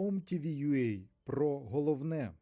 OMTV.ua про головне.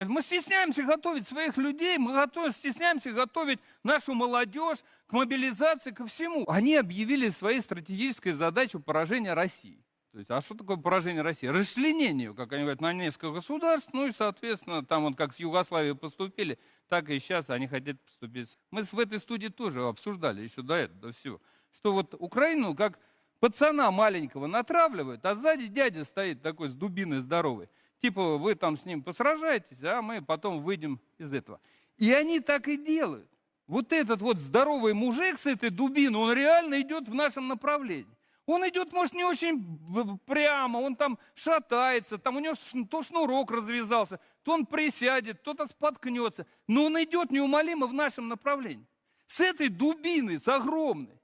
Мы стесняемся готовить своих людей, мы готов- стесняемся готовить нашу молодежь к мобилизации, ко всему. Они объявили своей стратегической задачей поражения России. То есть, а что такое поражение России? Расчленение, как они говорят, на несколько государств, ну и, соответственно, там вот как с Югославией поступили, так и сейчас они хотят поступить. Мы в этой студии тоже обсуждали еще до этого, до всего, что вот Украину как пацана маленького натравливают, а сзади дядя стоит такой с дубиной здоровый. Типа вы там с ним посражаетесь, а мы потом выйдем из этого. И они так и делают. Вот этот вот здоровый мужик с этой дубиной, он реально идет в нашем направлении. Он идет, может, не очень прямо, он там шатается, там у него то шнурок развязался, то он присядет, кто-то споткнется. Но он идет неумолимо в нашем направлении. С этой дубиной, с огромной.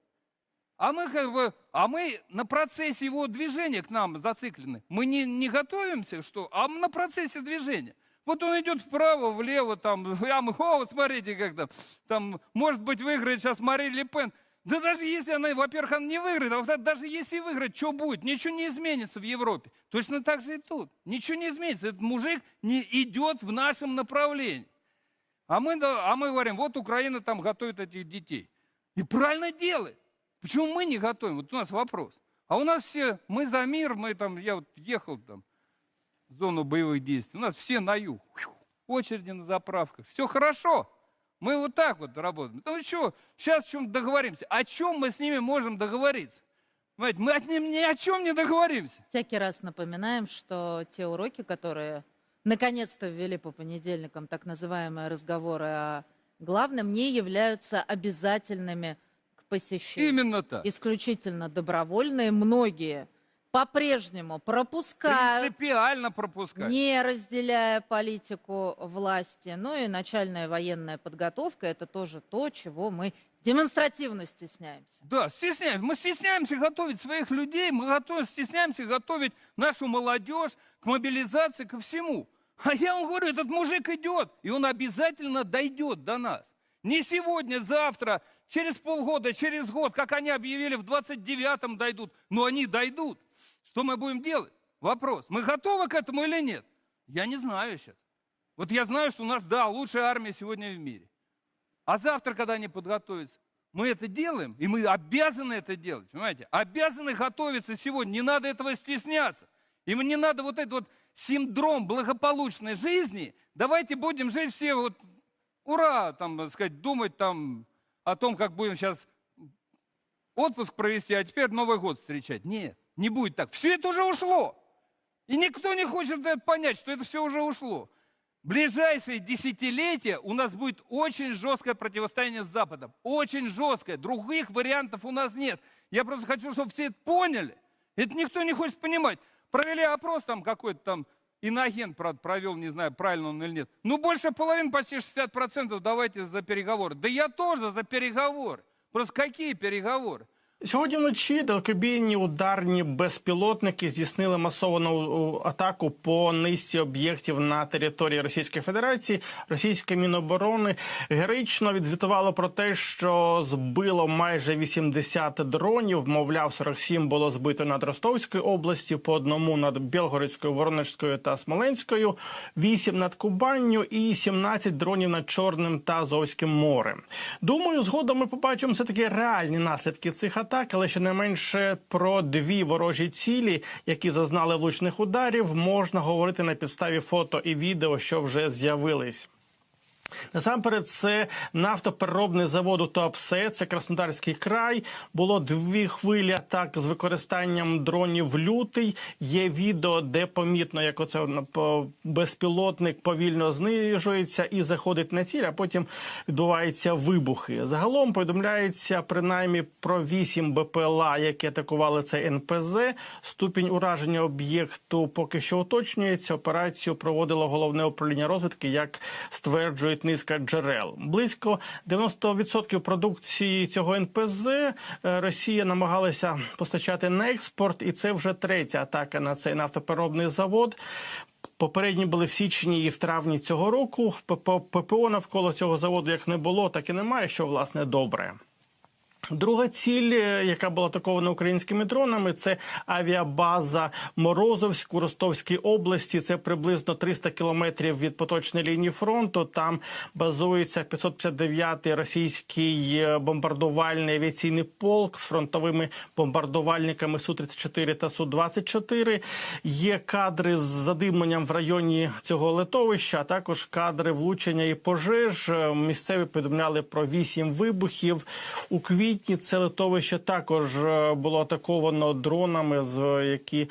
А мы как бы, а мы на процессе его движения к нам зациклены. Мы не, не готовимся, что, а мы на процессе движения. Вот он идет вправо, влево, там, а мы, о, смотрите, как там, там, может быть, выиграет сейчас Марин Ле Пен. Да даже если она, во-первых, она не выиграет, а во-вторых, даже если выиграет, что будет? Ничего не изменится в Европе. Точно так же и тут. Ничего не изменится. Этот мужик не идет в нашем направлении. А мы, а мы говорим, вот Украина там готовит этих детей. И правильно делает. Почему мы не готовим? Вот у нас вопрос. А у нас все, мы за мир, мы там, я вот ехал там в зону боевых действий, у нас все на юг, очереди на заправках, все хорошо. Мы вот так вот работаем. Ну что, сейчас о чем договоримся? О чем мы с ними можем договориться? Понимаете, мы от них ни о чем не договоримся. Всякий раз напоминаем, что те уроки, которые наконец-то ввели по понедельникам, так называемые разговоры о главном, не являются обязательными к посещению. Именно так. Исключительно добровольные. Многие по-прежнему пропускают, Принципиально пропускать. не разделяя политику власти. Ну и начальная военная подготовка – это тоже то, чего мы демонстративно стесняемся. Да, стесняемся. Мы стесняемся готовить своих людей, мы готовим, стесняемся готовить нашу молодежь к мобилизации, ко всему. А я вам говорю, этот мужик идет, и он обязательно дойдет до нас. Не сегодня, завтра, через полгода, через год, как они объявили, в 29-м дойдут. Но они дойдут. Что мы будем делать? Вопрос. Мы готовы к этому или нет? Я не знаю сейчас. Вот я знаю, что у нас, да, лучшая армия сегодня в мире. А завтра, когда они подготовятся, мы это делаем, и мы обязаны это делать, понимаете? Обязаны готовиться сегодня, не надо этого стесняться. Им не надо вот этот вот синдром благополучной жизни. Давайте будем жить все вот, ура, там, так сказать, думать там о том, как будем сейчас отпуск провести, а теперь Новый год встречать. Нет, не будет так. Все это уже ушло. И никто не хочет это понять, что это все уже ушло. Ближайшие десятилетия у нас будет очень жесткое противостояние с Западом. Очень жесткое. Других вариантов у нас нет. Я просто хочу, чтобы все это поняли. Это никто не хочет понимать. Провели опрос там какой-то там, иноагент, правда, провел, не знаю, правильно он или нет. Ну, больше половины, почти 60% давайте за переговоры. Да я тоже за переговоры. Просто какие переговоры? Сьогодні вночі далекобійні ударні безпілотники здійснили масовану е, атаку по низці об'єктів на території Російської Федерації. Російське міноборони героїчно відзвітувало про те, що збило майже 80 дронів. Мовляв, 47 було збито над Ростовською області, по одному над Білгородською, Воронежською та Смоленською, 8 над Кубанню і 17 дронів над Чорним та Азовським морем. Думаю, згодом ми побачимо все таки реальні наслідки цих атак, але щонайменше про дві ворожі цілі, які зазнали влучних ударів, можна говорити на підставі фото і відео, що вже з'явились. Насамперед, це нафтопереробний завод у Туапсе, це Краснодарський край. Було дві хвилі атак з використанням дронів лютий. Є відео, де помітно, як оце безпілотник повільно знижується і заходить на ціль, а потім відбуваються вибухи. Загалом повідомляється принаймні про вісім БПЛА, які атакували цей НПЗ. Ступінь ураження об'єкту поки що уточнюється. Операцію проводило головне управління розвідки, як стверджують низка джерел. Близько 90% продукції цього НПЗ е, Росія намагалася постачати на експорт, і це вже третя атака на цей нафтопереробний завод. Попередні були в січні і в травні цього року. ППО навколо цього заводу як не було, так і немає, що власне добре. Друга ціль, е, яка була атакована українськими дронами, це авіабаза Морозовськ у Ростовській області. Це приблизно 300 кілометрів від поточної лінії фронту. Там базується 559-й російський е, бомбардувальний авіаційний полк з фронтовими бомбардувальниками су 34 та су 24 Є кадри з задимленням в районі цього литовища, а також кадри влучення і пожеж. Е, Місцеві повідомляли про вісім вибухів у квітні. Це литовище також е, було атаковано дронами, які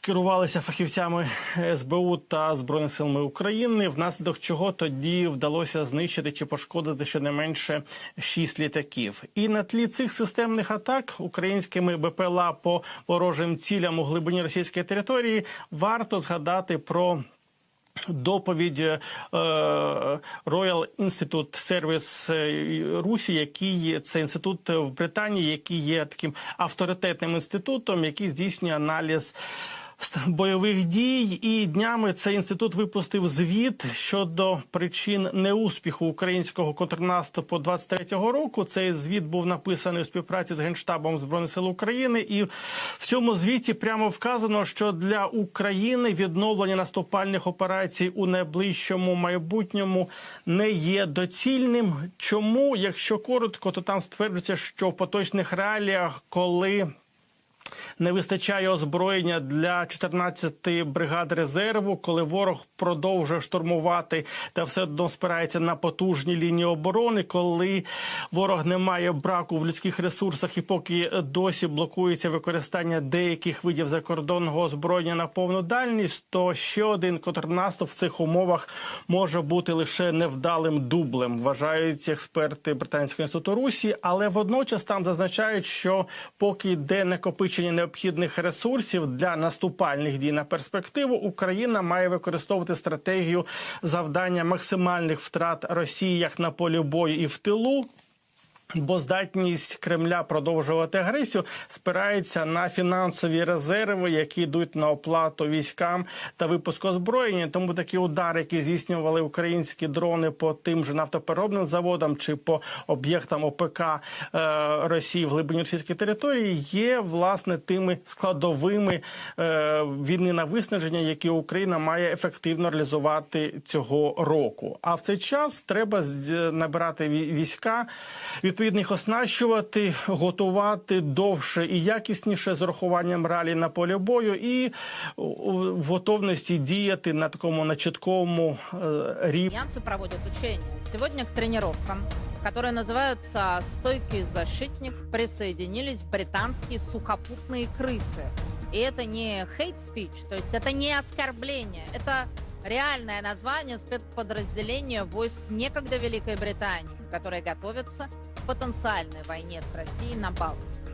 керувалися фахівцями СБУ та збройних сил України. Внаслідок чого тоді вдалося знищити чи пошкодити щонайменше шість літаків. І на тлі цих системних атак українськими БПЛА по ворожим цілям у глибині російської території варто згадати про. Доповідь е, Royal Institute Service е, Русі, який це інститут в Британії, який є таким авторитетним інститутом, який здійснює аналіз бойових дій. І днями цей інститут випустив звіт щодо причин неуспіху українського контрнаступу 23-го року. Цей звіт був написаний у співпраці з генштабом збройних сил України, і в цьому звіті прямо вказано, що для України відновлення наступальних операцій у найближчому майбутньому не є доцільним. Чому, якщо коротко, то там стверджується, що в поточних реаліях, коли не вистачає озброєння для 14 бригад резерву, коли ворог продовжує штурмувати та все одно спирається на потужні лінії оборони, коли ворог не має браку в людських ресурсах і поки досі блокується використання деяких видів закордонного озброєння на повну дальність, то ще один контрнаступ в цих умовах може бути лише невдалим дублем, вважають експерти британського інституту Русі, але водночас там зазначають, що поки йде накопичення необхідних ресурсів для наступальних дій на перспективу, Україна має використовувати стратегію завдання максимальних втрат Росії як на полі бою і в тилу. Бо здатність Кремля продовжувати агресію спирається на фінансові резерви, які йдуть на оплату військам та випуск озброєння. Тому такі удари, які здійснювали українські дрони по тим же нафтопереробним заводам чи по об'єктам ОПК е, Росії в глибині російської території, є власне тими складовими е, війни на виснаження, які Україна має ефективно реалізувати цього року. А в цей час треба з- набирати війська відповідно їх оснащувати, готувати довше і якісніше з урахуванням реалій на полі бою, і у- в готовності діяти на такому начатковому е, рівні. Альянсы проводят учения. Сегодня к тренировкам, которые называются «Стойкий защитник», присоединились британские сухопутные крысы. И это не hate speech, то есть это не оскорбление, это реальное название спецподразделения войск некогда Великой Британии, которые готовятся к потенциальной войне с Россией на Балтике.